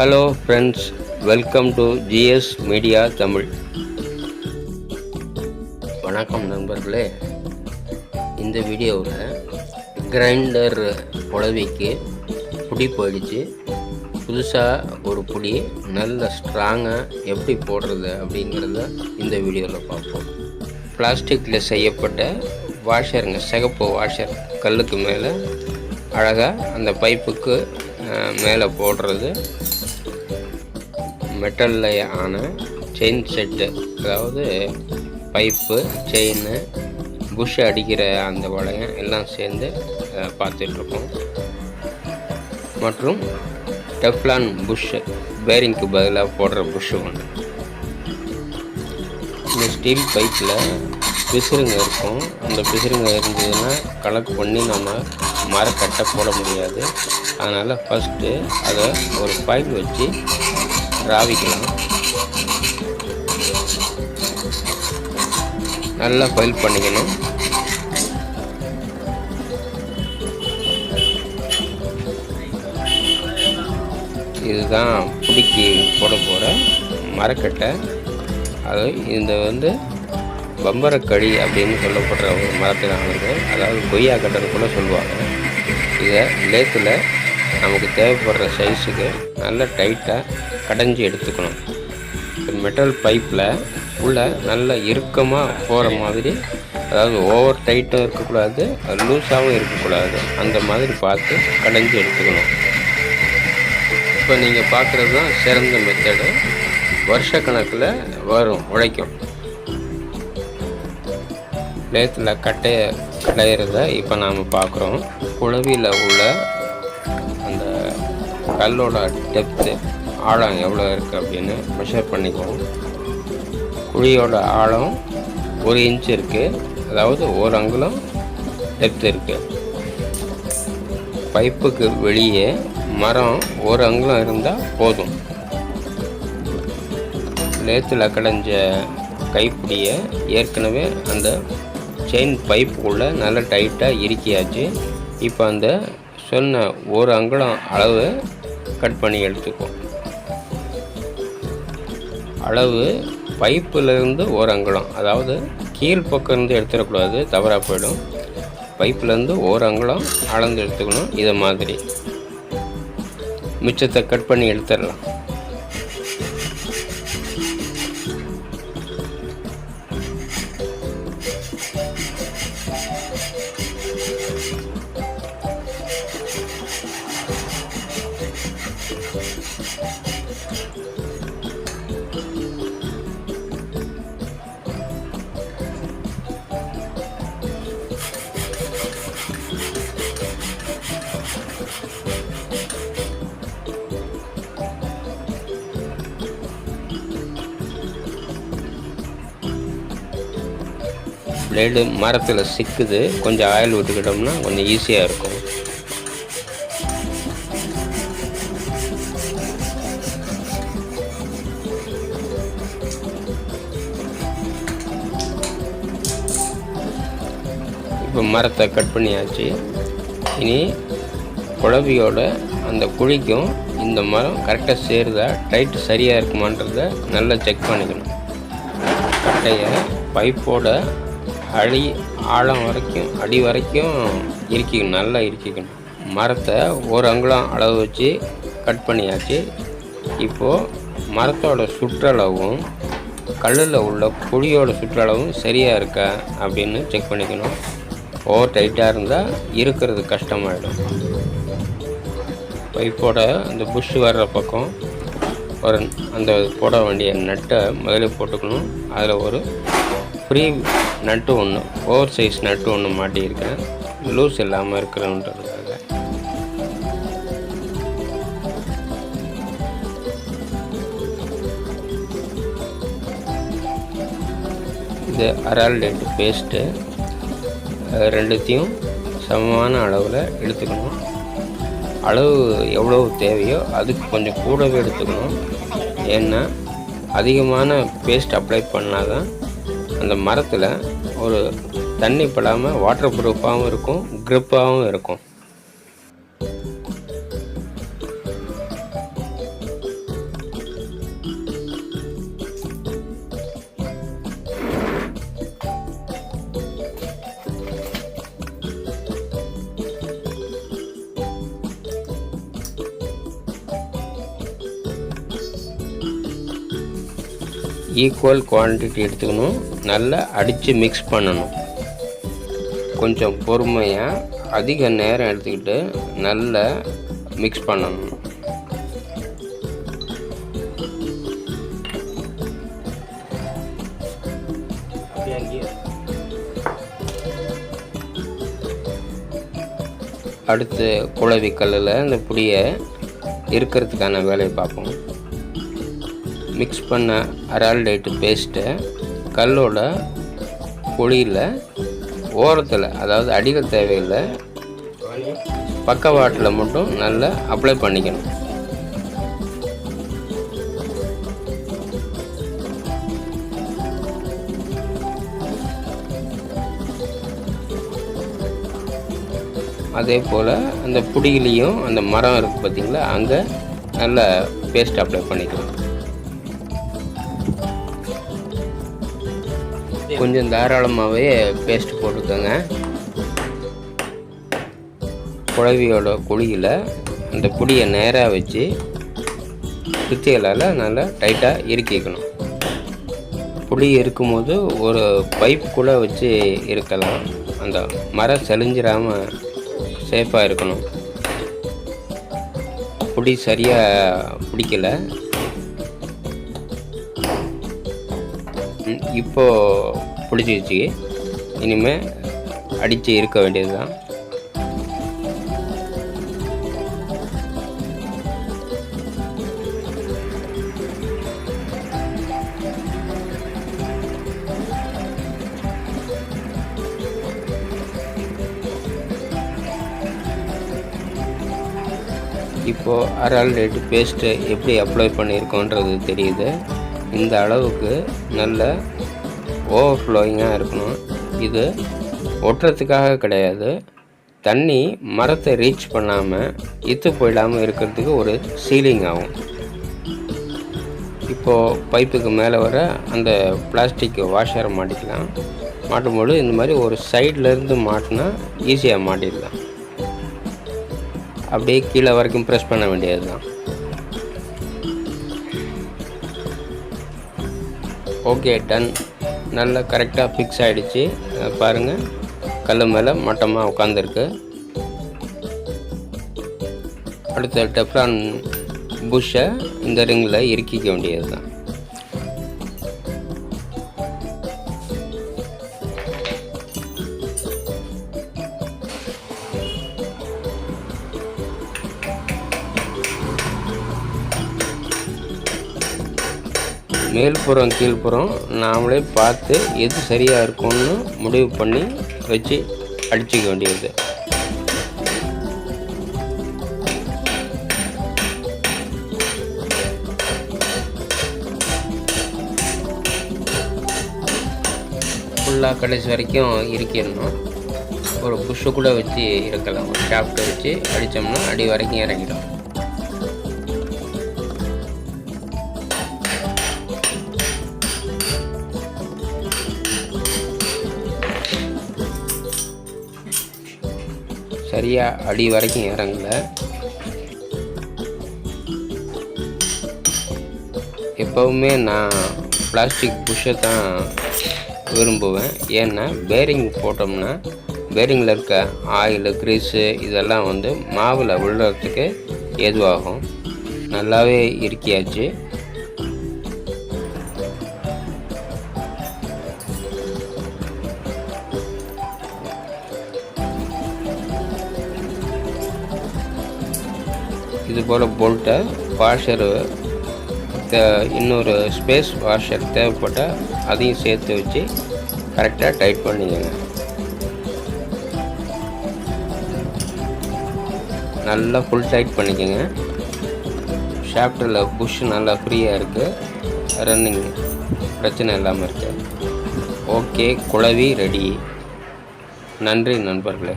Hello friends welcome to GS media Tamil வணக்கம் நண்பர்களே. இந்த வீடியோவில் கிரைண்டர் புடவைக்கு புடி போயிடுச்சு. புதுசாக ஒரு புடி நல்ல ஸ்ட்ராங்காக எப்படி போடுறது அப்படிங்கிறத இந்த வீடியோவில் பார்ப்போம். பிளாஸ்டிக்கில் செய்யப்பட்ட வாஷருங்க சிகப்பு வாஷர் கல்லுக்கு மேலே அழகாக அந்த பைப்புக்கு மேலே போடுறது மெட்டலில் ஆன செயின் செட்டு அதாவது பைப்பு செயின் புஷ் அடிக்கிற அந்த வளையம் எல்லாம் சேர்ந்து பார்த்துட்ருக்கோம் மற்றும் டெஃப்லான் புஷ்ஷு பேரிங்க்கு பதிலாக போடுற புஷ்ஷு ஒன்று இந்த ஸ்டீல் பைப்பில் பிசுறுங்க இருக்கும். அந்த பிசுறுங்க இருந்ததுன்னா கலெக்ட் பண்ணி நம்ம மரக்கட்டை போட முடியாது. அதனால் ஃபஸ்ட்டு அதை ஒரு பைப் வச்சு ராவிக்கலாம் நல்லா ஃபைல் பண்ணிக்கணும். இதுதான் பிடிக்கி போட போகிற மரக்கட்டை. அது இந்த வந்து பம்பரக்கடி அப்படின்னு சொல்லப்படுற ஒரு மரத்தினானது அதாவது கொய்யா கட்டர் கூட சொல்லுவாங்க. இதை லேத்தில் நமக்கு தேவைப்படுற சைஸுக்கு நல்லா டைட்டாக கடைஞ்சி எடுத்துக்கணும். மெட்டல் பைப்பில் உள்ள நல்ல இறுக்கமாக போகிற மாதிரி அதாவது ஓவர் டைட்டும் இருக்கக்கூடாது லூஸாகவும் இருக்கக்கூடாது. அந்த மாதிரி பார்த்து கடைஞ்சி எடுத்துக்கணும். இப்போ நீங்கள் பார்க்குறது தான் சிறந்த மெத்தடு வருஷக்கணக்கில் வரும் உழைக்கும். லேத்தில் கட்டையை கடையிறத இப்போ நாம் பார்க்குறோம். குழவியில் உள்ள அந்த கல்லோட டெப்த்து ஆழம் எவ்வளோ இருக்குது அப்படின்னு மெஷர் பண்ணிக்குவோம். குழியோட ஆழம் ஒரு இன்ச் இருக்குது அதாவது ஒரு அங்குலம் டெப்த் இருக்குது பைப்புக்கு வெளியே மரம் ஒரு அங்குலம் இருந்தால் போதும். லேத்தில் கடைஞ்ச கைப்பிடியை ஏற்கனவே அந்த செயின் பைப்புக்குள்ளே நல்லா டைட்டாக இறுக்கியாச்சு. இப்போ அந்த சொன்ன ஒரு அங்குலம் அளவு கட் பண்ணி எடுத்துக்குவோம். அளவு பைப்புலேருந்து ஒரு அங்குலம் அதாவது கீழ்ப்பக்கம் இருந்து எடுத்துடக்கூடாது தவறாக போயிடும். பைப்பிலேருந்து ஒரு அங்குலம் அளந்து எடுத்துக்கணும் இதை மாதிரி. மிச்சத்தை கட் பண்ணி எடுத்துடலாம். பிளேடு மரத்தில் சிக்குது. கொஞ்சம் ஆயில் விட்டுக்கிட்டோம்னா கொஞ்சம் ஈஸியாக இருக்கும். இப்போ மரத்தை கட் பண்ணியாச்சு. இனி குழவியோட அந்த குழிக்கும் இந்த மரம் கரெக்டாக சேருதா? டைட்டு சரியாக இருக்குமான்றத நல்லா செக் பண்ணிக்கணும். கட்டையை பைப்போட அடி ஆழம் வரைக்கும் அடி வரைக்கும் இறுக்கிக்கணும் நல்லா இறுக்கிக்கணும். மரத்தை ஒரு அங்குலம் அளவு வச்சு கட் பண்ணியாச்சு. இப்போது மரத்தோட சுற்றளவும் கல்லில் உள்ள குழியோட சுற்றளவும் சரியாக இருக்கா அப்படின்னு செக் பண்ணிக்கணும். ஓவர் டைட்டாக இருந்தால் இருக்கிறது கஷ்டமாயிடும். பைப்போட அந்த புஷ் வர்ற பக்கம் ஒரு அந்த போட வேண்டிய நட்டை முதல்ல போட்டுக்கணும். அதில் ஒரு ஃப்ரீ நட்டு ஒன்று ஓவர் சைஸ் நட்டு ஒன்று மாட்டியிருக்கேன். லூஸ் இல்லாமல் இருக்கணுன்றதுக்காக இது அரால்டேட் பேஸ்ட்டு ரெண்டுத்தையும் சமமான அளவில் எடுத்துக்கணும். அளவு எவ்வளோ தேவையோ அதுக்கு கொஞ்சம் கூடவே எடுத்துக்கணும். ஏன்னா அதிகமான பேஸ்ட் அப்ளை பண்ணால் தான் அந்த மரத்தில் ஒரு தண்ணி படாமல் வாட்டர் ப்ரூஃபாகவும் இருக்கும் க்ரிப்பாகவும் இருக்கும். ஈக்குவல் குவான்டிட்டி எடுத்துக்கணும். நல்லா அடித்து மிக்ஸ் பண்ணணும். கொஞ்சம் பொறுமையாக அதிக நேரம் எடுத்துக்கிட்டு நல்லா மிக்ஸ் பண்ணணும். அடுத்து குழவி கல்லில் இந்த புடியை இருக்கிறதுக்கான வேலையை பார்ப்போம். மிக்ஸ் பண்ண அரால்டைட்டு பேஸ்ட்டை கல்லோட குழியில் ஓரத்தில் அதாவது அடிகள் தேவையில்லை பக்கவாட்டில் மட்டும் நல்லா அப்ளை பண்ணிக்கணும். அதே போல் அந்த புடியிலையும் அந்த மரம் இருக்குது பார்த்திங்களா அங்கே நல்ல பேஸ்ட் அப்ளை பண்ணிக்கலாம். கொஞ்சம் தாராளமாகவே பேஸ்ட் போட்டுக்கோங்க குழவியோட குழியில் அந்த புடியை நேராக வச்சு குத்திகளால் நல்லா டைட்டாக இறுக்கிக்கணும். புளி இருக்கும்போது ஒரு பைப் கூட வச்சு இருக்கலாம். அந்த மரம் செழிஞ்சிடாமல் சேஃபாக இருக்கணும். புடி சரியாக பிடிக்கல. இப்போது பிடிச்சிருச்சு இனிமேல் அடித்து இருக்க வேண்டியது தான். இப்போது அரால் ரேட்டு பேஸ்ட்டு எப்படி அப்ளை பண்ணியிருக்கோன்றது தெரியுது. இந்த அளவுக்கு நல்ல ஓவர்ஃப்ளோயிங்காக இருக்கணும். இது ஒட்டுறதுக்காக கிடையாது. தண்ணி மரத்தை ரீச் பண்ணாமல் இத்து போயிடாமல் இருக்கிறதுக்கு ஒரு சீலிங் ஆகும். இப்போது பைப்புக்கு மேலே வர அந்த பிளாஸ்டிக் வாஷரை மாட்டிக்கலாம். மாட்டும்போது இந்த மாதிரி ஒரு சைட்லேருந்து மாட்டினா ஈஸியாக மாட்டிடலாம். அப்படியே கீழே வரைக்கும் ப்ரெஸ் பண்ண வேண்டியது தான் ஓகே டன் நல்லா கரெக்டாக ஃபிக்ஸ் ஆகிடுச்சு பாருங்கள் கல் மேலே மட்டமாக உட்காந்துருக்கு அடுத்த டெஃப்ரான் புஷ்ஷை இந்த ரிங்கில் இறுக்கிக்க வேண்டியது தான் மேல்புறம் கீழ்ப்புறம் நாமளே பார்த்து எது சரியாக இருக்கும்னு முடிவு பண்ணி வச்சு அடிச்சுக்க வேண்டியது. ஃபுல்லாக கடைசி வரைக்கும் இருக்கிடணும் ஒரு புஷ்ஷு கூட வச்சு இருக்கலாம். ஒரு ஷாஃப்ட்டை வச்சு அடித்தோம்னா அடி வரைக்கும் இறங்கிடும். சரியாக அடி வரைக்கும் இறங்கலை. எப்போவுமே நான் பிளாஸ்டிக் புஷ்ஷை தான் விரும்புவேன். ஏன்னா பேரிங் போட்டோம்னா பேரிங்கில் இருக்க ஆயில் க்ரீஸு இதெல்லாம் வந்து மாவில் விழுறதுக்கு ஏதுவாகும். நல்லாவே இருக்கியாச்சு. இது போல் போல்ட்டை வாஷரு இன்னொரு ஸ்பேஸ் வாஷர் தேவைப்பட்டால் அதையும் சேர்த்து வச்சு கரெக்டாக டைட் பண்ணிக்கோங்க. நல்லா ஃபுல் டைட் பண்ணிக்கோங்க. ஷாப்டரில் புஷ் நல்லா ஃப்ரீயாக இருக்குது ரன்னிங் பிரச்சனை இல்லாமல் இருக்குது ஓகே குழவி ரெடி நன்றி நண்பர்களே.